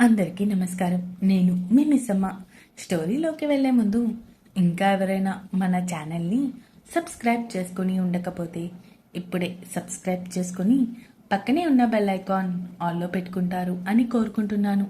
అందరికీ నమస్కారం. నేను మీ మిస్సమ్మ. స్టోరీలోకి వెళ్ళే ముందు ఇంకా ఎవరైనా మన ఛానల్ని సబ్స్క్రైబ్ చేసుకొని ఉండకపోతే ఇప్పుడే సబ్స్క్రైబ్ చేసుకొని పక్కనే ఉన్న బెల్ ఐకాన్ ఆల్లో పెట్టుకుంటారు అని కోరుకుంటున్నాను.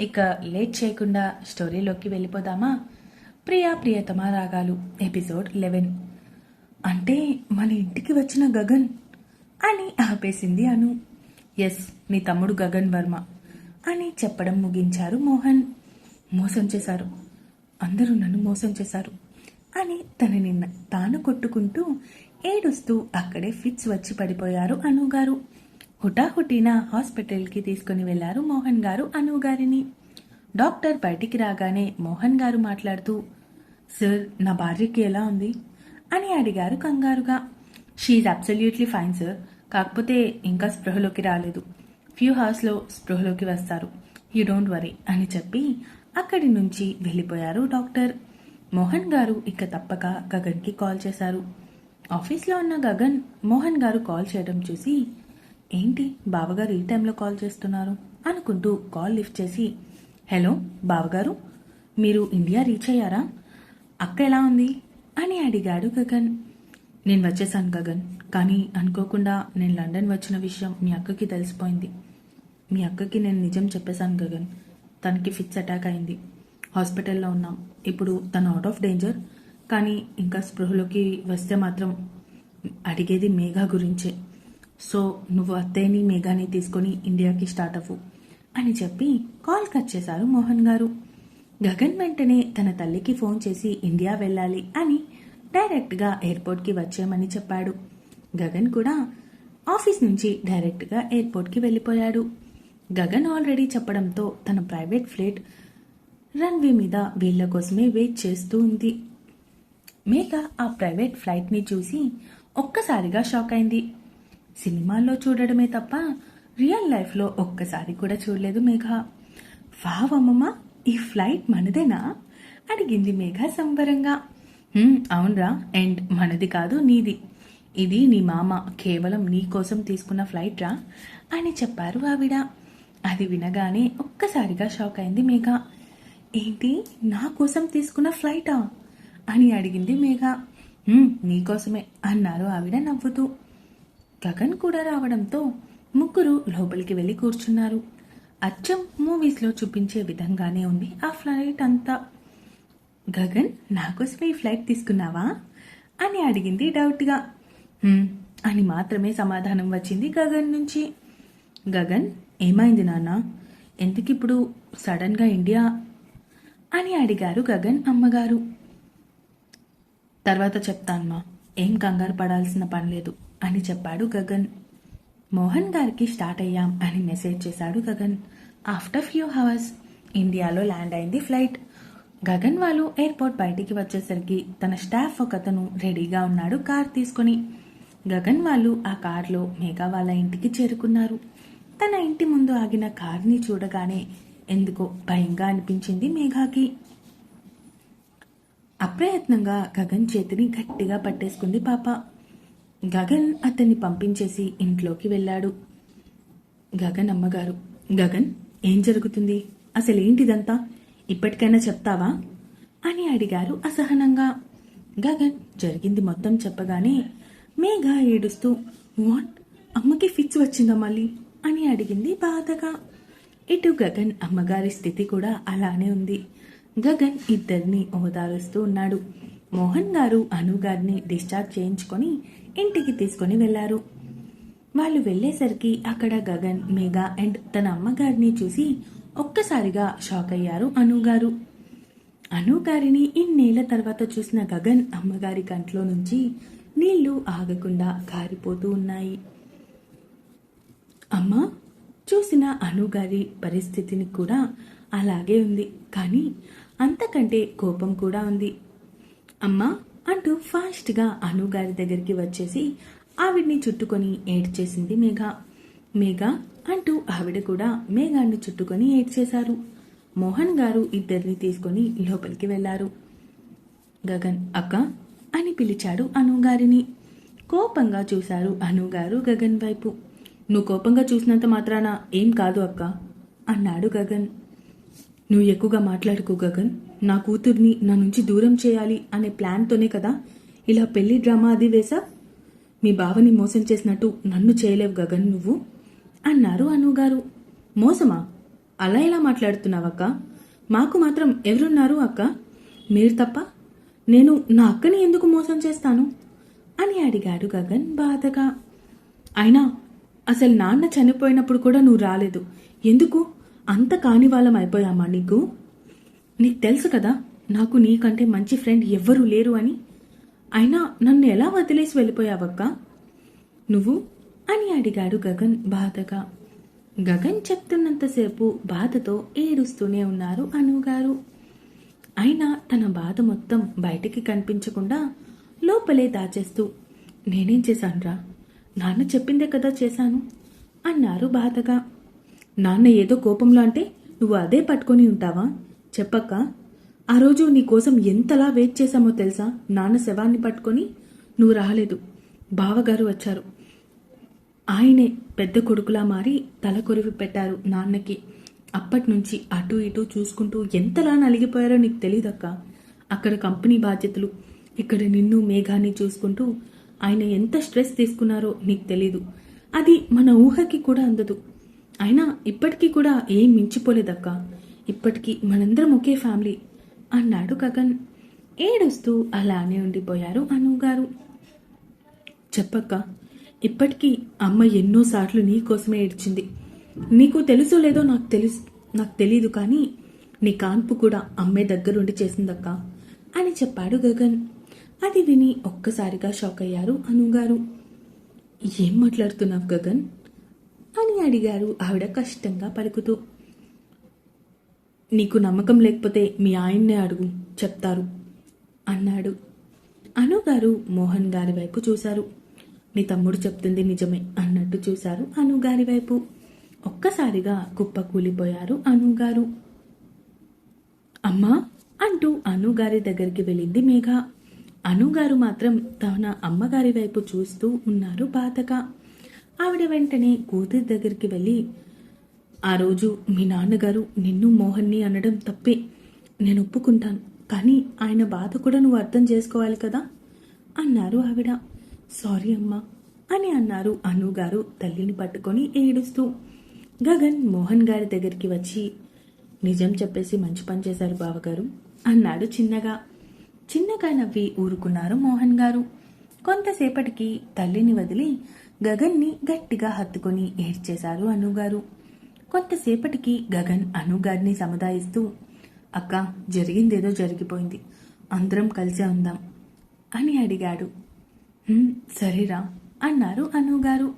ఇక లేట్ చేయకుండా స్టోరీలోకి వెళ్ళిపోదామా? ప్రియా ప్రియతమ రాగాలు ఎపిసోడ్ లెవెన్. అంటే మన ఇంటికి వచ్చిన గగన్ అని ఆపేసింది అను. ఎస్ మీ తమ్ముడు గగన్ వర్మ. అని చెప్పడం ముగించారు మోహన్. మోసం చేశారు. అందరూ నన్ను మోసం చేశారు అని తన నిన్న తాను కొట్టుకుంటూ ఏడుస్తూ అక్కడే ఫిట్స్ వచ్చి పడిపోయారు అనుగారు హుటాహుటిన హాస్పిటల్కి తీసుకుని వెళ్ళారు మోహన్ గారు అనుగారిని డాక్టర్ బయటికి రాగానే మోహన్ గారు మాట్లాడుతూ సార్ నా భార్యకి ఎలా ఉంది? అని అడిగారు కంగారుగా. షీఈ్ అబ్సల్యూట్లీ ఫైన్ సార్ కాకపోతే ఇంకా స్పృహలోకి రాలేదు. ఫ్యూ హవర్స్లో స్పృహలోకి వస్తారు. యూ డోంట్ వరీ అని చెప్పి అక్కడి నుంచి వెళ్ళిపోయారు డాక్టర్. మోహన్ గారు ఇక తప్పక గగన్కి కాల్ చేశారు. ఆఫీస్లో ఉన్న గగన్ మోహన్ గారు కాల్ చేయడం చూసి ఏంటి బావగారు ఈ టైంలో కాల్ చేస్తున్నారు? అనుకుంటూ కాల్ లిఫ్ట్ చేసి హలో బావగారు మీరు ఇండియా రీచ్ అయ్యారా? అక్క ఎలా ఉంది? అని అడిగాడు గగన్. నేను వచ్చేసాను గగన్. కానీ అనుకోకుండా నేను లండన్ వచ్చిన విషయం మీ అక్కకి తెలిసిపోయింది. మీ అక్కకి నేను నిజం చెప్పేశాను గగన్. తనకి ఫిట్స్ అటాక్ అయింది. హాస్పిటల్లో ఉన్నాం. ఇప్పుడు తను అవుట్ ఆఫ్ డేంజర్ కానీ ఇంకా స్పృహలోకి వస్తే మాత్రం అడిగేది మేఘా గురించే. సో నువ్వు అత్తయ్యని మేఘాని తీసుకొని ఇండియాకి స్టార్ట్ అవ్వు అని చెప్పి కాల్ కట్ చేశారు మోహన్ గారు. గగన్ వెంటనే తన తల్లికి ఫోన్ చేసి ఇండియా వెళ్ళాలి అని డైరెక్ట్గా ఎయిర్పోర్ట్కి వచ్చేయమని చెప్పాడు. గగన్ కూడా ఆఫీస్ నుంచి డైరెక్ట్గా ఎయిర్పోర్ట్కి వెళ్ళిపోయాడు. గగన్ ఆల్రెడీ చెప్పడంతో తన ప్రైవేట్ ఫ్లైట్ రన్వే మీద వీళ్ళ కోసమే వెయిట్ చేస్తూ ఉంది. మేఘ ఆ ప్రైవేట్ ఫ్లైట్ని చూసి ఒక్కసారిగా షాక్ అయింది. సినిమాల్లో చూడడమే తప్ప రియల్ లైఫ్లో ఒక్కసారి కూడా చూడలేదు మేఘ. వావ్ అమ్మమ్మ ఈ ఫ్లైట్ మనదేనా? అడిగింది మేఘ సంబరంగా. అవునరా అండ్ మనది కాదు నీది. ఇది నీ మామ కేవలం నీ కోసం తీసుకున్న ఫ్లైట్ రా? అని చెప్పారు ఆవిడ. అది వినగానే ఒక్కసారిగా షాక్ అయింది మేఘ. ఏంటి? నా కోసం తీసుకున్న ఫ్లైటా అని అడిగింది మేఘ. నీకోసమే అన్నారు ఆవిడ నవ్వుతూ. గగన్ కూడా రావడంతో ముగ్గురు లోపలికి వెళ్ళి కూర్చున్నారు. అచ్చం మూవీస్లో చూపించే విధంగానే ఉంది ఆ ఫ్లైట్ అంతా. గగన్ నాకోసమే ఈ ఫ్లైట్ తీసుకున్నావా? అని అడిగింది డౌట్గా అని మాత్రమే సమాధానం వచ్చింది గగన్ నుంచి. గగన్ ఏమైంది నాన్న? ఎందుకిప్పుడు సడన్గా ఇండియా అని అడిగారు గగన్ అమ్మగారు. తర్వాత చెప్తానమ్మా ఏం కంగారు పడాల్సిన పని లేదు అని చెప్పాడు గగన్. మోహన్ గారికి స్టార్ట్ అయ్యాం అని మెసేజ్ చేశాడు గగన్. ఆఫ్టర్ ఫ్యూ హవర్స్ ఇండియాలో ల్యాండ్ అయింది ఫ్లైట్. గగన్ వాళ్ళు ఎయిర్పోర్ట్ బయటికి వచ్చేసరికి తన స్టాఫ్ ఒకతను రెడీగా ఉన్నాడు కార్ తీసుకొని. గగన్ వాళ్ళు ఆ కార్లో మేఘా వాళ్ళ ఇంటికి చేరుకున్నారు. తన ఇంటి ముందు ఆగిన కార్ని చూడగానే ఎందుకో భయంగా అనిపించింది మేఘాకి. అప్రయత్నంగా గగన్ చేతిని గట్టిగా పట్టేసుకుంది పాప. గగన్ అతన్ని పంపించేసి ఇంట్లోకి వెళ్ళాడు. గగన్ అమ్మగారు గగన్ ఏం జరుగుతుంది? అసలు ఏంటిదంతా? ఇప్పటికైనా చెప్తావా? అని అడిగారు అసహనంగా. గగన్ జరిగింది మొత్తం చెప్పగానే మేఘా ఏడుస్తూ వాట్? అమ్మకి ఫిక్స్ వచ్చిందా మళ్ళీ? అని అడిగింది బాధగా. ఇటు గగన్ అమ్మగారి స్థితి కూడా అలానే ఉంది. గగన్ ఇద్దరిని ఓదారుస్తూ ఉన్నాడు. మోహన్ గారు అను గారిని డిశ్చార్జ్ చేయించుకొని ఇంటికి తీసుకొని వెళ్ళారు వాళ్ళు వెళ్ళేసరికి అక్కడ గగన్ మేఘా అండ్ తన అమ్మగారిని చూసి ఒక్కసారిగా షాక్ అయ్యారు అనుగారు అనుగారిని ఇన్నేళ్ళ తర్వాత చూసిన గగన్ అమ్మగారి కంట్లో నుంచి నీళ్ళు ఆగకుండా కారిపోతూ ఉన్నాయి. అమ్మ చూసిన అనుగారి పరిస్థితిని కూడా అలాగే ఉంది. కానీ అంతకంటే కోపం కూడా ఉంది. అమ్మా అంటూ ఫాస్ట్గా అనుగారి దగ్గరికి వచ్చేసి ఆవిడ్ని చుట్టుకొని ఏడ్చేసింది మేఘ. మేఘ అంటూ ఆవిడ కూడా మేఘాన్ని చుట్టుకొని ఏడ్చేశారు. మోహన్ గారు ఇద్దరిని తీసుకొని లోపలికి వెళ్ళారు. గగన్ అక్క అని పిలిచాడు అనుగారిని. కోపంగా చూశారు అనుగారు గగన్ వైపు. నువ్వు కోపంగా చూసినంత మాత్రాన ఏం కాదు అక్క అన్నాడు గగన్. నువ్వు ఎక్కువగా మాట్లాడుకో గగన్. నా కూతుర్ని నా నుంచి దూరం చేయాలి అనే ప్లాన్తోనే కదా ఇలా పెళ్ళి డ్రామా అది వేసా మీ బావని మోసం చేసినట్టు నన్ను చేయలేవు గగన్ నువ్వు అన్నారు అనుగారు. మోసమా? అలా ఎలా మాట్లాడుతున్నావక్క? మాకు మాత్రం ఎవరున్నారు అక్క? మీరు తప్ప నేను నా అక్కని ఎందుకు మోసం చేస్తాను? అని అడిగాడు గగన్ బాధగా. అయినా అసలు నాన్న చనిపోయినప్పుడు కూడా నువ్వు రాలేదు. ఎందుకు? అంత కాని వాళ్ళం అయిపోయామా నీకు? నీకు తెలుసు కదా నాకు నీకంటే మంచి ఫ్రెండ్ ఎవ్వరూ లేరు అని. అయినా నన్ను ఎలా వదిలేసి వెళ్ళిపోయావక్క? నువ్వు? అని అడిగాడు గగన్ బాధగా. గగన్ చెప్తున్నంతసేపు బాధతో ఏడుస్తూనే ఉన్నారు అనుగారు. అయినా తన బాధ మొత్తం బయటికి కనిపించకుండా లోపలే దాచేస్తూ నేనేం చేశానురా? నాన్న చెప్పిందే కదా చేశాను అన్నారు బాధగా. నాన్న ఏదో కోపంలో అంటే నువ్వు అదే పట్టుకొని ఉంటావా? చెప్పక్క. ఆ రోజు నీకోసం ఎంతలా వెయిట్ చేశామో తెలుసా? నాన్న శవాన్ని పట్టుకొని నువ్వు రాలేదు. బావగారు వచ్చారు. ఆయనే పెద్ద కొడుకులా మారి తల కొరివి పెట్టారు నాన్నకి. అప్పటి నుంచి అటు ఇటు చూసుకుంటూ ఎంతలా నలిగిపోయారో నీకు తెలియదక్క అక్కడ కంపెనీ బాధ్యతలు ఇక్కడ నిన్ను మేఘాన్ని చూసుకుంటూ ఆయన ఎంత స్ట్రెస్ తీసుకున్నారో నీకు తెలీదు. అది మన ఊహకి కూడా అందదు. అయినా ఇప్పటికీ కూడా ఏం మించిపోలేదక్క. ఇప్పటికీ మనందరం ఒకే ఫ్యామిలీ. అన్నాడు గగన్. ఏడుస్తూ అలానే ఉండిపోయారు అనుగారు. చెప్పక్క ఇప్పటికీ అమ్మ ఎన్నోసార్లు నీ కోసమే ఏడ్చింది. నీకు తెలుసో లేదో నాకు తెలుసు నాకు తెలీదు కానీ నీ కాన్పు కూడా అమ్మే దగ్గరుండి చేసిందక్క అని చెప్పాడు గగన్. అది విని ఒక్కసారిగా షాక్ అయ్యారు అనుగారు. ఏం మాట్లాడుతున్నావు గగన్? అని అడిగారు ఆవిడ కష్టంగా పలుకుతూ. నీకు నమ్మకం లేకపోతే మీ ఆయన్నే అడుగు చెప్తారు అన్నాడు. అనుగారు మోహన్ గారి వైపు చూశారు. నీ తమ్ముడు చెప్తుంది నిజమే అన్నట్టు చూశారు అనుగారి వైపు. ఒక్కసారిగా కుప్ప కూలిపోయారు అనుగారు. అమ్మా అంటూ అనుగారి దగ్గరికి వెళ్ళింది మేఘ. అనుగారు మాత్రం తన అమ్మగారి వైపు చూస్తూ ఉన్నారు బాధగా ఆవిడ వెంటనే కూతురి దగ్గరికి వెళ్ళి ఆ రోజు మీ నాన్నగారు నిన్ను మోహన్ని అనడం తప్పే. నేను ఒప్పుకుంటాను కానీ ఆయన బాధ కూడా నువ్వు అర్థం చేసుకోవాలి కదా? అన్నారు ఆవిడ. సారీ అమ్మా అని అన్నారు అనుగారు తల్లిని పట్టుకొని ఏడుస్తూ. గగన్ మోహన్ గారి దగ్గరికి వచ్చి నిజం చెప్పేసి మంచి పని చేశారు బావగారు అన్నాడు చిన్నగా. చిన్నగా నవ్వి ఊరుకున్నారు మోహన్ గారు. కొంతసేపటికి తల్లిని వదిలి గగన్ని గట్టిగా హత్తుకొని ఏడ్చేశారు అనుగారు కొంతసేపటికి గగన్ అనుగారిని సముదాయిస్తూ అక్క జరిగిందేదో జరిగిపోయింది. అందరం కలిసే ఉందాం అని అడిగాడు. సరేరా అన్నారు అనుగారు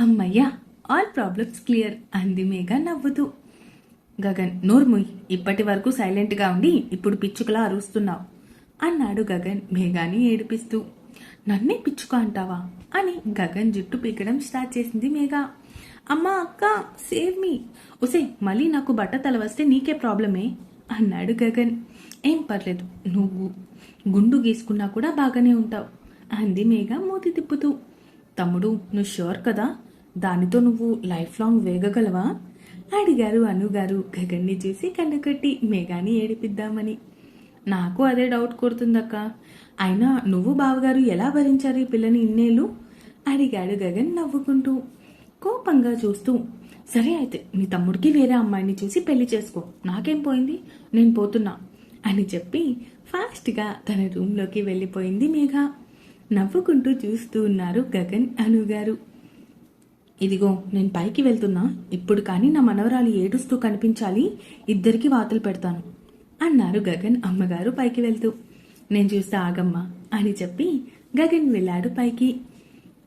అమ్మయ్యా ఆల్ ప్రాబ్లమ్స్ క్లియర్ అంది మేఘ నవ్వుతూ. గగన్ నోర్ముయ్ ఇప్పటి వరకు సైలెంట్గా ఉండి ఇప్పుడు పిచ్చుకలా అరుస్తున్నావు అన్నాడు గగన్ మేఘాని ఏడిపిస్తూ. నన్నే పిచ్చుక అంటావా? అని గగన్ జుట్టు పీకడం స్టార్ట్ చేసింది మేఘ. అమ్మా అక్క సేవ్ మీ. ఒసే మళ్ళీ నాకు బట్ట తల వస్తే నీకే ప్రాబ్లమే అన్నాడు గగన్. ఏం పర్లేదు నువ్వు గుండు గీసుకున్నా కూడా బాగానే ఉంటావు అంది మేఘ మూతి తిప్పుతూ. తమ్ముడు నువ్వు షూర్ కదా? దానితో నువ్వు లైఫ్ లాంగ్ వేగగలవా? అడిగారు అనుగారు గగన్ని చూసి కన్నుకట్టి మేఘాని ఏడిపిద్దామని. నాకు అదే డౌట్ కొడుతుందక్క. అయినా నువ్వు బావగారు ఎలా భరించారు ఈ పిల్లని ఇన్నేళ్ళు? అడిగాడు గగన్ నవ్వుకుంటూ. కోపంగా చూస్తూ సరే అయితే మీ తమ్ముడికి వేరే అమ్మాయిని చూసి పెళ్ళి చేసుకో. నాకేం పోయింది? నేను పోతున్నా అని చెప్పి ఫాస్ట్గా తన రూమ్లోకి వెళ్ళిపోయింది మేఘ. నవ్వుకుంటూ చూస్తూ ఉన్నారు గగన్ అనుగారు ఇదిగో నేను పైకి వెళ్తున్నా. ఇప్పుడు కానీ నా మనవరాలు ఏడుస్తూ కనిపించాలి. ఇద్దరికి వాతలు పెడతాను. అన్నారు గగన్ అమ్మగారు పైకి వెళ్తూ. నేను చూస్తే ఆగమ్మ అని చెప్పి గగన్ వెళ్ళాడు పైకి.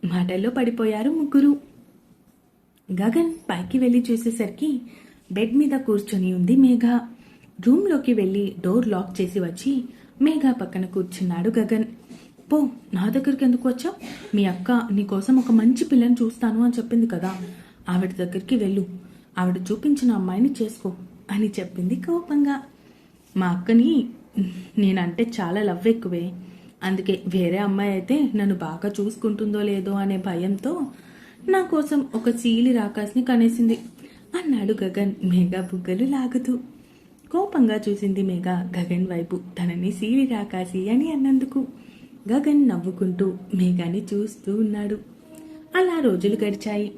మాటల్లో పడిపోయారు ముగ్గురు. గగన్ పైకి వెళ్ళి చూసేసరికి బెడ్ మీద కూర్చొని ఉంది మేఘ. రూమ్లోకి వెళ్ళి డోర్ లాక్ చేసి వచ్చి మేఘ పక్కన కూర్చున్నాడు గగన్. పో నా దగ్గరికి ఎందుకు వచ్చావు? మీ అక్క నీకోసం ఒక మంచి పిల్లని చూస్తాను అని చెప్పింది కదా. ఆవిడ దగ్గరికి వెళ్ళు. ఆవిడ చూపించిన అమ్మాయిని చేసుకో అని చెప్పింది కోపంగా. మా అక్కని నేనంటే చాలా లవ్ ఎక్కువే. అందుకే వేరే అమ్మాయి అయితే నన్ను బాగా చూసుకుంటుందో లేదో అనే భయంతో నా కోసం ఒక చీలి రాకాస్ని కనేసింది. అన్నాడు గగన్ మేఘా బుగ్గలు లాగుతూ. కోపంగా చూసింది మేఘ గగన్ వైపు తనని సీరి రాకాసి అని అన్నందుకు. గగన్ నవ్వుకుంటూ మేఘాని చూస్తూ ఉన్నాడు. అలా రోజులు గడిచాయి.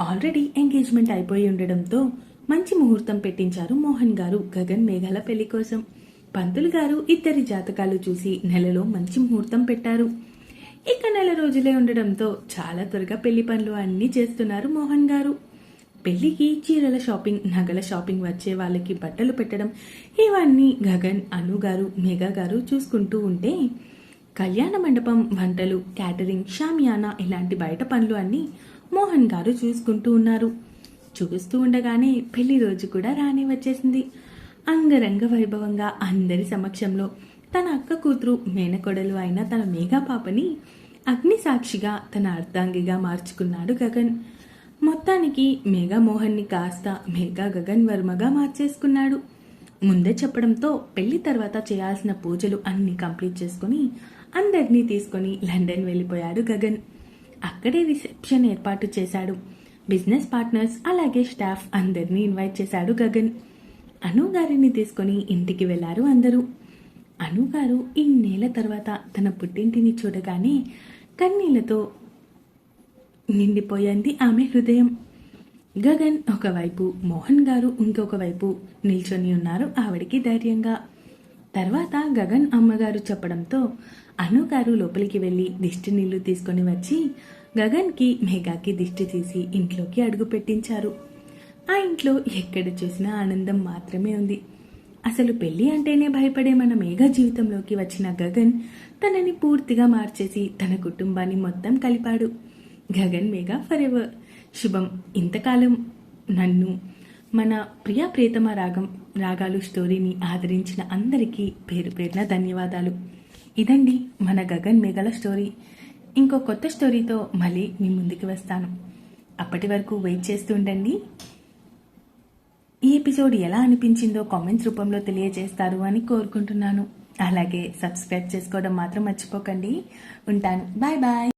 ఆల్రెడీ ఎంగేజ్మెంట్ అయిపోయి ఉండడంతో మంచి ముహూర్తం పెట్టించారు మోహన్ గారు గగన్ మేఘాల పెళ్ళి కోసం. పంతులు గారు ఇద్దరి జాతకాలు చూసి నెలలో మంచి ముహూర్తం పెట్టారు. ఇక నెల రోజులే ఉండడంతో చాలా త్వరగా పెళ్ళి పనులు అన్నీ చేస్తున్నారు మోహన్ గారు. పెళ్ళికి చీరల షాపింగ్ నగల షాపింగ్ వచ్చే వాళ్ళకి బట్టలు పెట్టడం ఇవన్నీ గగన్ అను గారు మేఘా గారు చూసుకుంటూ ఉంటే కళ్యాణ మండపం వంటలు క్యాటరింగ్ షామియానా ఇలాంటి బయట పనులు అన్నీ మోహన్ గారు చూసుకుంటూ ఉన్నారు. చూస్తూ ఉండగానే పెళ్ళి రోజు కూడా రాని వచ్చేసింది. అంగరంగ వైభవంగా అందరి సమక్షంలో తన అక్క కూతురు మేనకొడలు అయిన తన మేఘా పాపని అగ్ని సాక్షిగా తన అర్ధాంగిగా మార్చుకున్నాడు గగన్. మొత్తానికి మేఘా మోహన్ని కాస్త మేఘా గగన్ వర్మగా మార్చేసుకున్నాడు. ముందే చెప్పడంతో పెళ్ళి తర్వాత చేయాల్సిన పూజలు అన్ని కంప్లీట్ చేసుకుని అందరినీ తీసుకొని లండన్ వెళ్ళిపోయాడు గగన్. అక్కడే రిసెప్షన్ ఏర్పాటు చేశాడు. బిజినెస్ పార్ట్నర్స్ అలాగే స్టాఫ్ అందరినీ ఇన్వైట్ చేశాడు గగన్. అను గారిని తీసుకొని ఇంటికి వెళ్ళారు అందరూ. అను గారు ఇన్నేళ్ళ తర్వాత తన పుట్టింటిని చూడగానే కన్నీళ్ళతో నిండిపోయింది ఆమె హృదయం. గగన్ ఒకవైపు మోహన్ గారు ఇంకొక వైపు నిల్చొని ఉన్నారు ఆవిడికి ధైర్యంగా. తర్వాత గగన్ అమ్మగారు చెప్పడంతో అనుగారు లోపలికి వెళ్ళి దిష్టి నీళ్ళు తీసుకొని వచ్చి గగన్కి మేఘాకి దిష్టి తీసి ఇంట్లోకి అడుగు పెట్టించారు. ఆ ఇంట్లో ఎక్కడ చూసినా ఆనందం మాత్రమే ఉంది. అసలు పెళ్ళి అంటేనే భయపడే మన మేఘ జీవితంలోకి వచ్చిన గగన్ తనని పూర్తిగా మార్చేసి తన కుటుంబాన్ని మొత్తం కలిపాడు. గగన్ మేఘ ఫర్ ఎవర్ శుభం ఇంతకాలం నన్ను మన ప్రియా ప్రియతమ రాగం రాగాలు స్టోరీని ఆదరించిన అందరికీ పేరు పేరున ధన్యవాదాలు. ఇదండి మన గగన్ మేఘల స్టోరీ. ఇంకో కొత్త స్టోరీతో మళ్ళీ మీ ముందుకు వస్తాను. అప్పటి వరకు వెయిట్ చేస్తూ ఉండండి. ఈ ఎపిసోడ్ ఎలా అనిపించిందో కామెంట్స్ రూపంలో తెలియజేస్తారు అని కోరుకుంటున్నాను. అలాగే సబ్స్క్రైబ్ చేసుకోవడం మాత్రం మర్చిపోకండి. ఉంటాను. Bye bye.